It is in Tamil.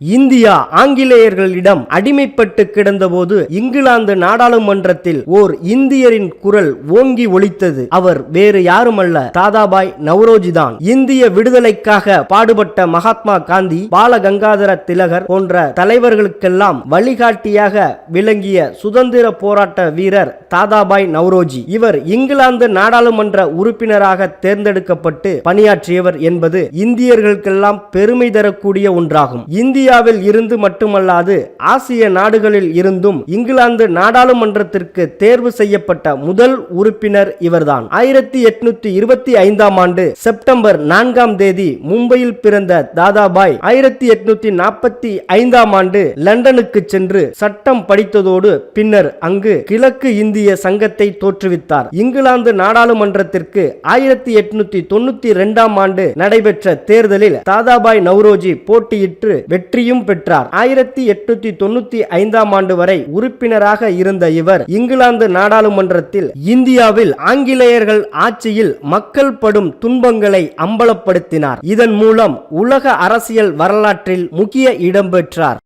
இந்தியா ஆங்கிலேயர்களிடம் அடிமைப்பட்டு கிடந்தபோது இங்கிலாந்து நாடாளுமன்றத்தில் ஓர் இந்தியரின் குரல் ஓங்கி ஒலித்தது. அவர் வேறு யாருமல்ல தாதாபாய் நவ்ரோஜி தான் இந்திய விடுதலைக்காக பாடுபட்ட மகாத்மா காந்தி பாலகங்காதர திலகர் போன்ற தலைவர்களுக்கெல்லாம் வழிகாட்டியாக விளங்கிய சுதந்திர போராட்ட வீரர் தாதாபாய் நவ்ரோஜி. இவர் இங்கிலாந்து நாடாளுமன்ற உறுப்பினராக தேர்ந்தெடுக்கப்பட்டு பணியாற்றியவர் என்பது இந்தியர்களுக்கெல்லாம் பெருமை தரக்கூடிய ஒன்றாகும். இந்திய இந்தியாவில் இருந்து மட்டுமல்லாது ஆசிய நாடுகளில் இருந்தும் இங்கிலாந்து நாடாளுமன்றத்திற்கு தேர்வு செய்யப்பட்ட முதல் உறுப்பினர் இவர்தான். ஆயிரத்தி எட்நூத்தி இருபத்தி ஐந்தாம் ஆண்டு செப்டம்பர் நான்காம் தேதி மும்பையில் பிறந்த தாதாபாய் ஆயிரத்தி எட்நூத்தி நாற்பத்தி ஐந்தாம் ஆண்டு லண்டனுக்கு சென்று சட்டம் படித்ததோடு பின்னர் அங்கு கிழக்கு இந்திய சங்கத்தை தோற்றுவித்தார். இங்கிலாந்து நாடாளுமன்றத்திற்கு ஆயிரத்தி எட்நூத்தி தொண்ணூத்தி இரண்டாம் ஆண்டு நடைபெற்ற தேர்தலில் தாதாபாய் நவ்ரோஜி போட்டியிட்டு வெற்றி வெற்றியும் பெற்றார். ஆயிரத்தி எட்நூத்தி தொண்ணூத்தி ஐந்தாம் ஆண்டு வரை உறுப்பினராக இருந்த இவர் இங்கிலாந்து நாடாளுமன்றத்தில் இந்தியாவில் ஆங்கிலேயர்கள் ஆட்சியில் மக்கள் படும் துன்பங்களை அம்பலப்படுத்தினார். இதன் மூலம் உலக அரசியல் வரலாற்றில் முக்கிய இடம்பெற்றார்